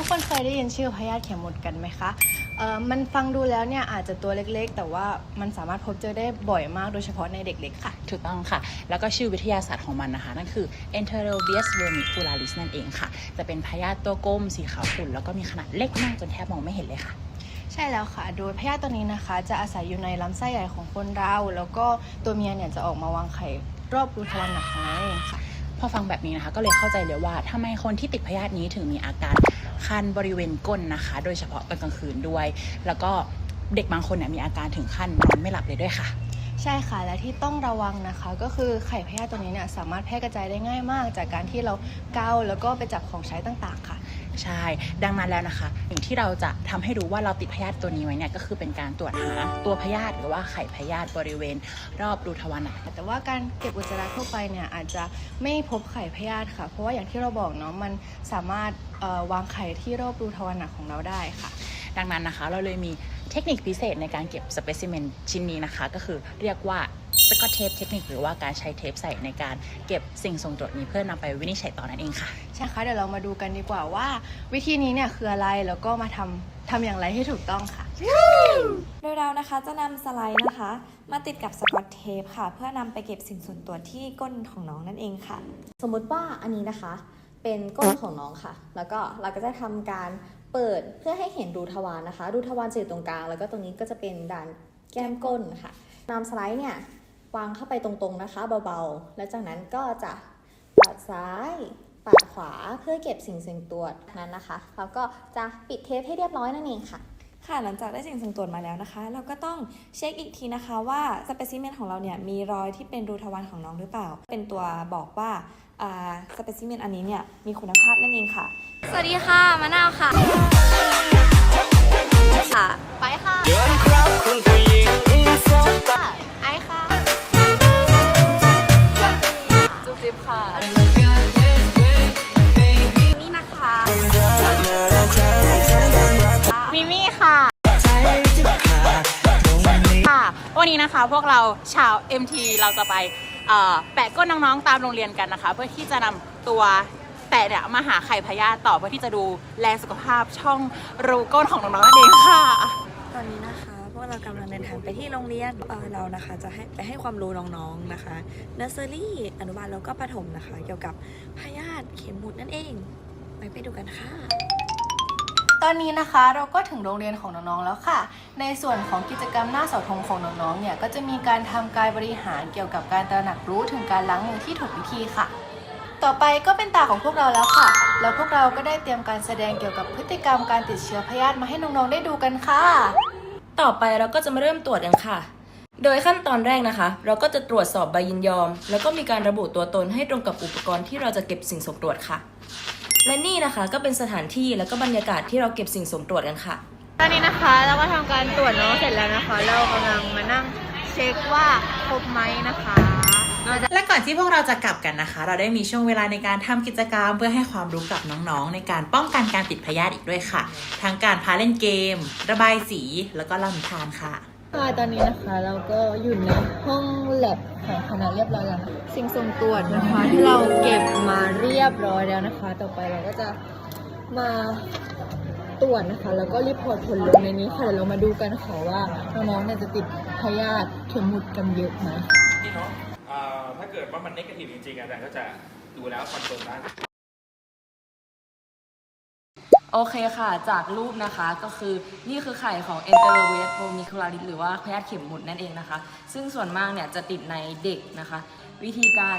ยินชื่อพยาธิเข็มหมุดกันไหมคะเอ่อมันฟังดูแล้วเนี่ยอาจจะตัวเล็กๆ แต่ว่ามันสามารถพบเจอได้บ่อยมากโดยเฉพาะในเด็กเล็กค่ะ ถูกต้องค่ะ แล้วก็ชื่อวิทยาศาสตร์ของมันนะคะ นั่นคือ Enterobius vermicularis นั่นเองค่ะ จะเป็นพยาธิตัวกลมสีขาวขุ่นแล้วก็มีขนาดเล็กมากจนแทบมองไม่เห็นเลยค่ะใช่แล้วค่ะ โดยพยาธิตัวนี้นะคะ จะอาศัยอยู่ในลำไส้ใหญ่ของคนเรา แล้วก็ตัวเมียเนี่ยจะออกมาวางไข่รอบรูทวารหนักของเราเองค่ะ พอฟังแบบนี้นะคะ ก็เลยเข้าใจเลยว่าทำไมคนที่ติดพยาธินี้ถึงมีอาการคันบริเวณก้นนะคะ โดยเฉพาะตอนกลางคืนด้วย แล้วก็เด็กบางคนเนี่ยมีอาการถึงขั้นนอนไม่หลับเลยด้วยค่ะ ใช่ค่ะ และที่ต้องระวังนะคะ ก็คือไข่พยาธิตัวนี้เนี่ยสามารถแพร่กระจายได้ง่ายมาก จากการที่เราเกาแล้วก็ไปจับของใช้ต่างๆค่ะ ใช่ ดังนั้นแล้วนะคะ สิ่งที่เราจะทำให้รู้ว่าเราติดพยาธิตัวนี้ไว้เนี่ยก็คือเป็นการตรวจหาตัวพยาธิหรือว่าไข่พยาธิบริเวณ รอบรูทวารหนักแต่ว่าการเก็บอุจจาระทั่วไปเนี่ยอาจจะไม่พบไข่พยาธิค่ะ เพราะว่าอย่างที่เราบอกเนาะมันสามารถเอ่อวางไข่ที่รอบรูทวารหนักของเราได้ค่ะ ดังนั้นนะคะเราเลยมีเทคนิคพิเศษในการเก็บสเปซิเมนชิ้นนี้นะคะ ก็คือเรียกว่า สกอตเทปเทคนิคหรือว่าการใช้เทปใส่ในการเก็บสิ่งส่งตรวจนี้เพื่อนำไปวินิจฉัยต่อนั่นเองค่ะ ใช่ค่ะเดี๋ยวเรามาดูกันดีกว่าว่า วิธีนี้เนี่ยคืออะไรแล้วก็มาทำทำอย่างไรให้ถูกต้องค่ะโดยเรานะคะจะนำสไลด์นะคะ มาติดกับสกอตเทปค่ะ เพื่อนำไปเก็บสิ่งส่วนตัวที่ก้นของน้องนั่นเองค่ะ สมมุติว่าอันนี้นะคะ เป็นก้นของน้องค่ะ แล้วก็เราก็จะทำการเปิดเพื่อให้เห็นรูทวารนะคะ รูทวารจะอยู่ตรงกลาง แล้วก็ตรงนี้ก็จะเป็นด่านแก้มก้นค่ะนำสไลด์เนี่ย วางเข้าไปตรงๆนะคะเบาๆ แล้วจากนั้นก็จะปัดซ้ายปัดขวาเพื่อเก็บสิ่งสิ่งตรวจนั้นนะคะ แล้วก็จะปิดเทปให้เรียบร้อยนั่นเองค่ะค่ะหลังจากได้สิ่งส่งตรวจมาแล้วนะคะ เราก็ต้องเช็คอีกทีนะคะว่าสเปซิเมนของเราเนี่ยมีรอยที่เป็นรูทวารของน้องหรือเปล่า เป็นตัวบอกว่าสเปซิเมนอันนี้เนี่ยมีคุณภาพนั่นเองค่ะ สวัสดีค่ะมะนาวค่ะ ค่ะ ไปค่ะ นี้นะคะ พวกเราชาว MT เราจะไปแปะก้นน้องๆตามโรงเรียนกันนะคะ เพื่อที่จะนำตัวแปะเนี่ยมาหาไข่พยาธิต่อเพื่อที่จะดูแลสุขภาพช่องรูก้นของน้องๆนั่นเองค่ะ ตอนนี้นะคะ พวกเรากำลังเดินทางไปที่โรงเรียนเเรานะคะ จะให้ไปให้ความรู้น้องๆนะคะเนอร์เซอรี่อนุบาลแล้วก็ประถมนะคะ เกี่ยวกับพยาธิเข็มหมุดนั่นเอง ไปไปดูกันค่ะ ตอนนี้นะคะเราก็ถึงโรงเรียนของน้องๆแล้วค่ะ ในส่วนของกิจกรรมหน้าเสาธงของน้องๆเนี่ยก็จะมีการทำกายบริหารเกี่ยวกับการตระหนักรู้ถึงการล้างมือที่ถูกวิธีค่ะ ต่อไปก็เป็นตาของพวกเราแล้วค่ะ แล้วพวกเราก็ได้เตรียมการแสดงเกี่ยวกับพฤติกรรมการติดเชื้อพยาธิมาให้น้องๆได้ดูกันค่ะ ต่อไปเราก็จะมาเริ่มตรวจกันค่ะ โดยขั้นตอนแรกนะคะ เราก็จะตรวจสอบใบยินยอม แล้วก็มีการระบุตัวตนให้ตรงกับอุปกรณ์ที่เราจะเก็บสิ่งส่งตรวจค่ะ และนี่นะคะก็เป็นสถานที่แล้วก็บรรยากาศที่เราเก็บสิ่งส่งตรวจกันค่ะ ตอนนี้นะคะเราก็ทำการตรวจน้องเสร็จแล้วนะคะ เรากำลังมานั่งเช็คว่าครบไหมนะคะ และก่อนที่พวกเราจะกลับกันนะคะ เราได้มีช่วงเวลาในการทำกิจกรรม เพื่อให้ความรู้กับน้องๆ ในการป้องกันการติดพยาธิอีกด้วยค่ะ ทั้งการพาเล่นเกม ระบายสีแล้วก็เล่านิทานค่ะ ค่ะตอนนี้นะคะเราก็อยู่ในห้องแลบของคณะเรียบร้อยแล้วนะสิ่งส่งตรวจนะคะที่เราเก็บมาเรียบร้อยแล้วนะคะ ต่อไปเราก็จะมาตรวจนะคะ แล้วก็รีพอร์ตผลลงในนี้ค่ะเดี๋ยวเรามาดูกันค่ะว่าน้องๆเนี่ยจะติดพยาธิเข็มหมุดกันเยอะไหม นี่เนาะเอ่อถ้าเกิดว่ามันนกาทีฟจริงๆอาจารย์ก็จะดูแล้วคอนเฟิร์มได้ โอเคค่ะ จากรูปนะคะก็คือนี่คือไข่ของ e n t e r o v i r u s vermicularis หรือว่าพยาธิเข็มหมุดนั่นเองนะคะ ซึ่งส่วนมากเนี่ยจะติดในเด็กนะคะ วิธีการ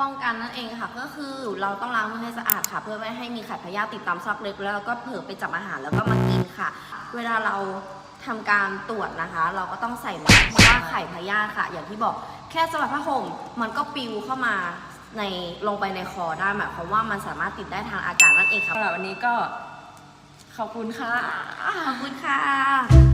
ป้องกันนั่นเองค่ะ ก็คือเราต้องล้างมือให้สะอาดค่ะ เพื่อไม่ให้มีไข่พยาธิติดตามซอกเล็บแล้วก็เผลอไปจับอาหารแล้วก็มากินค่ะ เวลาเราทำการตรวจนะคะ เราก็ต้องใส่แมสเพราะว่าไข่พยาธิค่ะ อย่างที่บอกแค่สะบัดผ้าห่มมันก็ปิวเข้ามาในลงไปในคอได้หมายความว่ามันสามารถติดได้ทางอากาศนั่นเองค่ะสำหรับวันนี้ก็ ขอบคุณค่ะ ขอบคุณค่ะ